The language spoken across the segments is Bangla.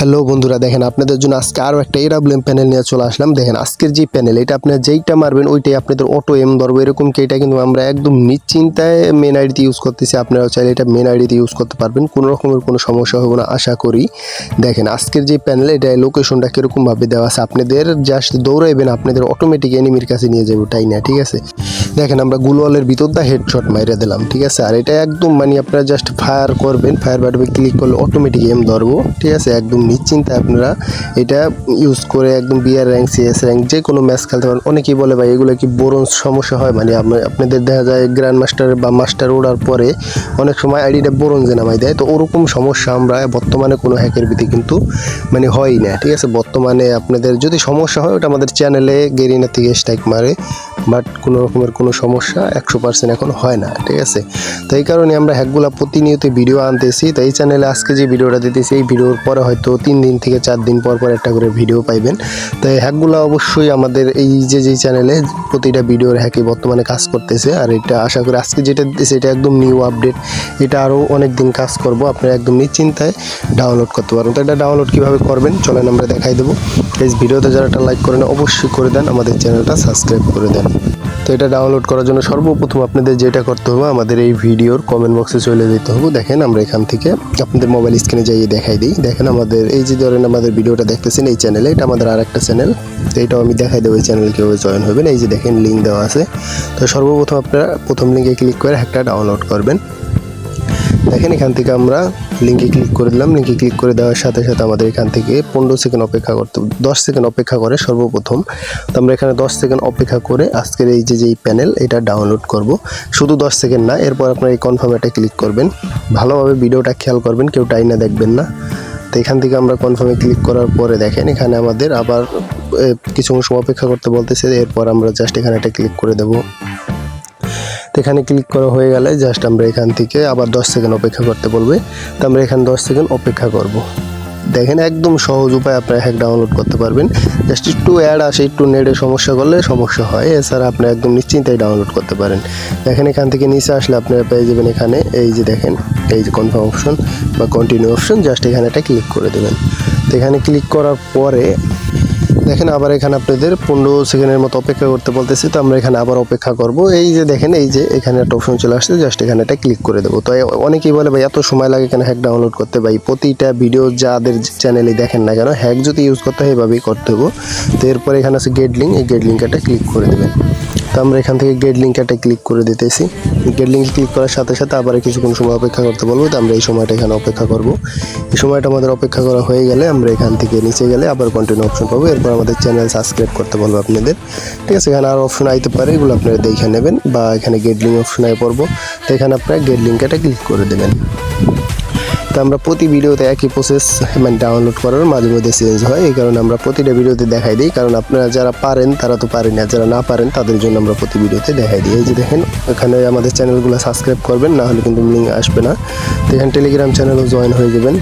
হ্যালো বন্ধুরা, দেখেন আপনাদের জন্য আজকে আরও একটা এরাবলেম প্যানেল নিয়ে চলে আসলাম। দেখেন আজকের যে প্যানেল এটা আপনার যেইটা মারবেন, ওইটাই আপনাদের অটো এম ধরবো। এরকম কি এটা কিন্তু আমরা একদম নিশ্চিন্তায় মেন আইডিতে ইউজ করতেছি। আপনারাও চাইলে এটা মেন আইডিতে ইউজ করতে পারবেন। কোনো রকমের কোনো সমস্যা হবে না, আশা করি। দেখেন আজকের যে প্যানেল এটা লোকেশনটা কীরকমভাবে দেওয়া আছে, আপনাদের জাস্ট দৌড়াইবেন, আপনাদের অটোমেটিক এনিমির কাছে নিয়ে যাব তাই না, ঠিক আছে? দেখেন আমরা গুলওয়ালের ভিতর দা হেডশট মাইরে দিলাম, ঠিক আছে? আর এটা একদম মানে আপনারা জাস্ট ফায়ার করবেন ফায়ার বাটবে ক্লিক করলে অটোমেটিক এম ধরবো, ঠিক আছে? একদম নিশ্চিন্তে আপনারা এটা ইউজ করে একদম বিআর র্যাঙ্ক সিএস র্যাঙ্ক যে কোনো ম্যাচ খেলতে পারেন। অনেকেই বলে, ভাই, এগুলো কি বোরন সমস্যা হয়? মানে আপনি- আপনাদের দেখা যায় গ্র্যান্ড মাস্টার বা মাস্টার ওড়ার পরে অনেক সময় আইডিটা বোরঞ্জে নামাই দেয়। তো ওরকম সমস্যা আমরা বর্তমানে কোনো হ্যাকের ভিত্তি কিন্তু মানে হয় না। ঠিক আছে? বর্তমানে আপনাদের যদি সমস্যা হয়, ওটা আমাদের চ্যানেলে গেরিনা থেকে স্ট্রাইক মারে। বাট কোনো রকমের কোনো সমস্যা একশো পার্সেন্ট এখন হয় না। ঠিক আছে? তো এই কারণে আমরা হ্যাকগুলো প্রতিনিয়ত ভিডিও আনতেছি। তো এই চ্যানেলে আজকে যে ভিডিওটা দিতেছি, এই ভিডিওর পরে হয়তো তিন দিন থেকে চার দিন পর পর একটা করে ভিডিও পাইবেন। তো হ্যাকগুলো অবশ্যই আমাদের এই যে যে চ্যানেলে প্রতিটা ভিডিওর হ্যাকে বর্তমানে কাজ করতেছে। আর এটা আশা করি আজকে যেটা দিতেছে, এটা একদম নিউ আপডেট এটা আরও অনেক দিন কাজ করব, আপনারা একদম নিশ্চিন্তায় ডাউনলোড করতে পারবেন। তো এটা ডাউনলোড কীভাবে করবেন, চলেন আমরা দেখাই দেবো। এই ভিডিওতে যারা একটা লাইক করেন, অবশ্যই করে দেন, আমাদের চ্যানেলটা সাবস্ক্রাইব করে দেন। তো এটা ডাউনলোড করার জন্য সর্বপ্রথম আপনাদের যেটা করতে হবে, আমাদের এই ভিডিওর কমেন্ট বক্সে চলে যেতে হবে। দেখেন আমরা এখান থেকে আপনাদের মোবাইল স্ক্রিনে যাইয়ে দেখাই দিই। দেখেন আমাদের এই যে ধরেন আমাদের ভিডিওটা দেখতেছেন, এই চ্যানেলে এটা আমাদের আর একটা চ্যানেল তো এটাও আমি দেখাই দেবো এই চ্যানেল কীভাবে জয়েন হবেন। এই যে দেখেন লিঙ্ক দেওয়া আছে। তো সর্বপ্রথম আপনারা প্রথম লিঙ্কে ক্লিক করে একটা ডাউনলোড করবেন। দেখেন, এখান থেকে আমরা লিঙ্কে ক্লিক করে দিলাম। লিঙ্কে ক্লিক করে দেওয়ার সাথে সাথে আমাদের এখান থেকে পনেরো সেকেন্ড অপেক্ষা করতে, দশ সেকেন্ড অপেক্ষা করে সর্বপ্রথম। তো আমরা এখানে দশ সেকেন্ড অপেক্ষা করে আজকের এই যে, যেই প্যানেল এটা ডাউনলোড করব। শুধু দশ সেকেন্ড না, এরপর আপনার এই কনফার্ম এটা ক্লিক করবেন। ভালোভাবে ভিডিওটা খেয়াল করবেন, কেউ টাইনা দেখবেন না। তো এখান থেকে আমরা কনফার্মে ক্লিক করার পরে দেখেন, এখানে আমাদের আবার কিছু সময় অপেক্ষা করতে বলতেছে, এরপর আমরা জাস্ট এখানে একটা ক্লিক করে দেবো। এখানে ক্লিক করা হয়ে গেলে জাস্ট আমরা এখান থেকে আবার দশ সেকেন্ড অপেক্ষা করতে বলবে। তো আমরা এখানে দশ সেকেন্ড অপেক্ষা করব। দেখেন একদম সহজ উপায় আপনারা হ্যাক ডাউনলোড করতে পারবেন। জাস্ট একটু অ্যাড আসে, একটু নেটে সমস্যা করলে সমস্যা হয়। এছাড়া আপনি একদম নিশ্চিন্তায় ডাউনলোড করতে পারেন। দেখেন এখান থেকে নিচে আসলে আপনারা পেয়ে যাবেন এখানে, এই যে দেখেন, এই যে কনফার্ম অপশন বা কন্টিনিউ অপশন জাস্ট এখানে এটা ক্লিক করে দেবেন। তো এখানে ক্লিক করার পরে দেখেন আবার এখানে আপনাদের পনেরো সেকেন্ডের মতো অপেক্ষা করতে বলতেছি, তো আমরা এখানে আবার অপেক্ষা করব। এই যে দেখেন, এই যে এখানে একটা অপশন চলে আসছে জাস্ট এখানে এটা ক্লিক করে দেবো। তো অনেকেই বলে, ভাই, এত সময় লাগে কেন হ্যাক ডাউনলোড করতে? ভাই, প্রতিটা ভিডিও যাদের চ্যানেলে দেখেন না কেন হ্যাক যদি ইউজ করতে হয়, এভাবেই করতে হবে তো এরপর এখানে আছে গেট লিঙ্ক এই গেট লিঙ্ক ক্লিক করে দেবেন। তো আমরা এখান থেকে গেট লিঙ্ক একটা ক্লিক করে দিতেছি। গেট লিঙ্ক ক্লিক করার সাথে সাথে আবার কিছুক্ষণ সময় অপেক্ষা করতে বলব তো আমরা এই সময়টা এখানে অপেক্ষা করব। এই সময়টা আমাদের অপেক্ষা করা হয়ে গেলে আমরা এখান থেকে নিচে গেলে আবার কন্টিনিউ অপশন পাবো। এরপর আমাদের চ্যানেল সাবস্ক্রাইব করতে বলব আপনাদের। ঠিক আছে, এখানে আর অপশন আইতে পারে, এগুলো আপনারা দেখে নেবেন বা এখানে গেট লিঙ্ক অপশন আয় পড়ব। তো এখানে আপনারা গেট লিঙ্ক একটা ক্লিক করে দেবেন। তো আমরা প্রতি ভিডিওতে একই প্রসেস মানে ডাউনলোড করার মাঝে মধ্যে চেঞ্জ হয়। এই কারণে আমরা প্রতিটা ভিডিওতে দেখাই দিই। কারণ আপনারা যারা পারেন, তারা তো পারেন না। যারা না পারেন, তাদের জন্য আমরা প্রতি ভিডিওতে দেখাই দিই। এই যে দেখেন এখানে আমাদের চ্যানেলগুলো সাবস্ক্রাইব করবেন, না হলে কিন্তু লিঙ্ক আসবে না। তো এখানে টেলিগ্রাম চ্যানেলও জয়েন হয়ে যাবেন।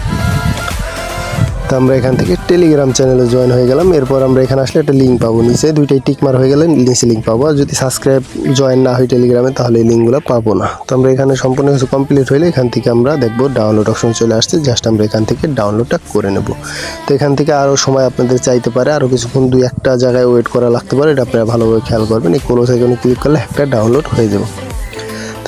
তো আমরা এখান থেকে টেলিগ্রাম চ্যানেলে জয়েন হয়ে গেলাম। এরপর আমরা এখানে আসলে একটা লিঙ্ক পাবো নিচে। দুইটাই টিক মার হয়ে গেলে নিচে লিঙ্ক পাবো। আর যদি সাবস্ক্রাইব জয়েন না হয় টেলিগ্রামে তাহলে এই লিঙ্কগুলো পাবো না। তো আমরা এখানে সম্পূর্ণ কিছু কমপ্লিট হলে এখান থেকে আমরা দেখব ডাউনলোড অপশন চলে আসছে। জাস্ট আমরা এখান থেকে ডাউনলোডটা করে নেব। তো এখান থেকে আরও সময় আপনাদের চাইতে পারে। আরও কিছুক্ষণ দুই একটা জায়গায় ওয়েট করা লাগতে পারে। এটা আপনারা ভালোভাবে খেয়াল করবেন। এই কোনো সেখানে ক্লিক করলে একটা ডাউনলোড হয়ে যাবে।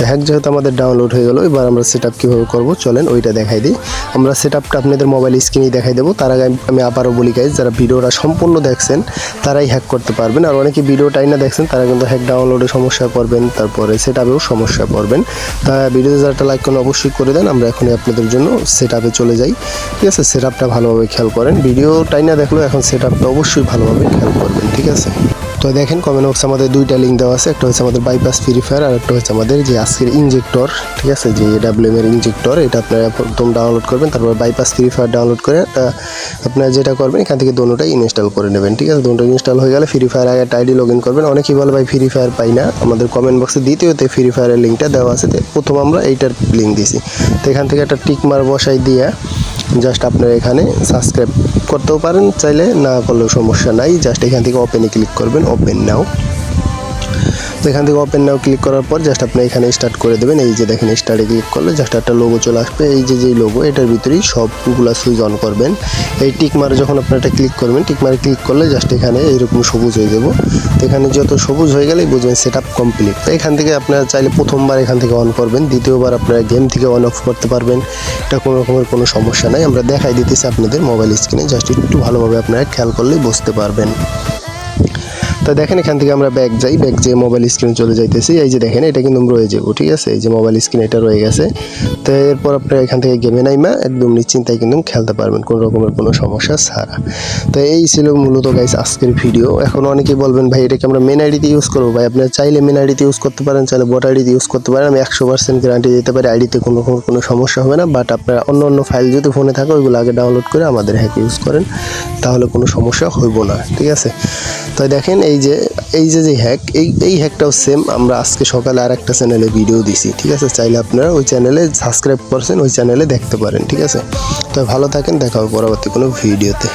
তো হ্যাক যেহেতু আমাদের ডাউনলোড হয়ে গেল, এবার আমরা সেট আপ কীভাবে করব? চলেন ওইটা দেখাই দিই। আমরা সেট আপটা আপনাদের মোবাইল স্ক্রিনেই দেখাই দেবো। তার আগে আমি- আবারও বলি গাইজ যারা ভিডিওটা সম্পূর্ণ দেখছেন, তারাই হ্যাক করতে পারবেন। আর অনেকে ভিডিওটাই না দেখছেন, তারা কিন্তু হ্যাক ডাউনলোডে সমস্যা পড়বেন তারপরে সেট আপেও সমস্যায় পড়বেন তা ভিডিওতে যারা একটা লাইক করেন অবশ্যই করে দেন। আমরা এখনই আপনাদের জন্য সেট আপে চলে যাই। ঠিক আছে? সেট আপটা ভালোভাবে খেয়াল করেন। ভিডিওটাই না দেখলেও এখন সেট আপটা অবশ্যই ভালোভাবে খেয়াল করবেন, ঠিক আছে? তো দেখেন কমেন্ট বক্সে আমাদের দুইটা লিঙ্ক দেওয়া আছে। একটা হচ্ছে আমাদের বাইপাস ফ্রি ফায়ার আর একটা হচ্ছে আমাদের যে আজকের ইঞ্জেক্টর ঠিক আছে? যে ডাব্লিউএম এর ইনজেক্টর এটা আপনারা প্রথম ডাউনলোড করবেন, তারপর বাইপাস ফ্রি ফায়ার ডাউনলোড করে আপনারা যেটা করবেন, এখান থেকে দোনোটাই ইনস্টল করে নেবেন, ঠিক আছে? দোনোটা ইনস্টল হয়ে গেলে ফ্রি ফায়ার আগে আইডি লগ ইন করবেন। অনেকেই বলে, ভাই ফ্রি ফায়ার পাই না। আমাদের কমেন্ট বক্সে দ্বিতীয়তে ফ্রি ফায়ারের লিঙ্কটা দেওয়া আছে। প্রথম আমরা এইটার লিঙ্ক দিছি। তো এখান থেকে একটা টিকমার বসাই দিয়ে জাস্ট আপনারা এখানে সাবস্ক্রাইব করতেও পারেন, চাইলে না করলেও সমস্যা নাই। জাস্ট এখান থেকে ওপেনে ক্লিক করবেন ওপেন নাও এখান থেকে ওপেন নাও ক্লিক করার পর জাস্ট আপনি এখানে স্টার্ট করে দেবেন। এই যে দেখেন স্টার্টে ক্লিক করলে জাস্ট একটা লোগো চলে আসবে। এই যে যেই লোগো এটার ভিতরেই সবগুলা সুইচ অন করবেন। এই টিক মারে যখন আপনি এটা ক্লিক করবেন টিক মারে ক্লিক করলে জাস্ট এখানে এইরকম সবুজ হয়ে যাব। তো এখানে যত সবুজ হয়ে গেলেই বুঝবেন সেট আপ কমপ্লিট তো এখান থেকে আপনারা চাইলে প্রথমবার এখান থেকে অন করবেন, দ্বিতীয়বার আপনারা গেম থেকে অন অফ করতে পারবেন। এটা কোনো রকমের কোনো সমস্যা নাই। আমরা দেখাই দিতেছি আপনাদের মোবাইল স্ক্রিনে জাস্ট একটু ভালোভাবে আপনারা খেয়াল করলেই বুঝতে পারবেন। তো দেখেন, এখান থেকে আমরা ব্যাগ যাই। ব্যাগ যেয়ে মোবাইল স্ক্রিনে চলে যাইতেছি। এই যে দেখেন, এটা কিন্তু রয়ে যাব, ঠিক আছে? এই যে মোবাইল স্ক্রিন এটা রয়ে গেছে। তো এরপর আপনারা এখান থেকে গেমে নাইমা, একদম নিশ্চিন্তায় কিন্তু খেলতে পারবেন, কোনো রকমের কোনো সমস্যা ছাড়া। তো এই ছিল মূলত গাইস আজকের ভিডিও এখন অনেকেই বলবেন, ভাই এটাকে আমরা মেন আইডিতে ইউজ করব? ভাই আপনারা চাইলে মেন আইডিতে ইউজ করতে পারেন, চাইলে বট আইডিতে ইউজ করতে পারেন। আমি একশো পার্সেন্ট গ্যারান্টি দিতে পারি আইডিতে কোনো রকমের কোনো সমস্যা হবে না। বাট আপনারা অন্য অন্য ফাইল যদি ফোনে থাকে, ওইগুলো আগে ডাউনলোড করে আমাদের হ্যাক ইউজ করেন। তাহলে কোনো সমস্যা হইব না, ঠিক আছে? তো দেখেন, এই যে, এই যে যে হ্যাক এই এই হ্যাকটাও সেম আমরা আজকে সকালে আর একটা চ্যানেলে ভিডিও দিছি, ঠিক আছে? চাইলে আপনারা ওই চ্যানেলে সাবস্ক্রাইব করছেন, ওই চ্যানেলে দেখতে পারেন, ঠিক আছে? তো ভালো থাকেন, দেখা হবে পরবর্তী কোনো ভিডিওতে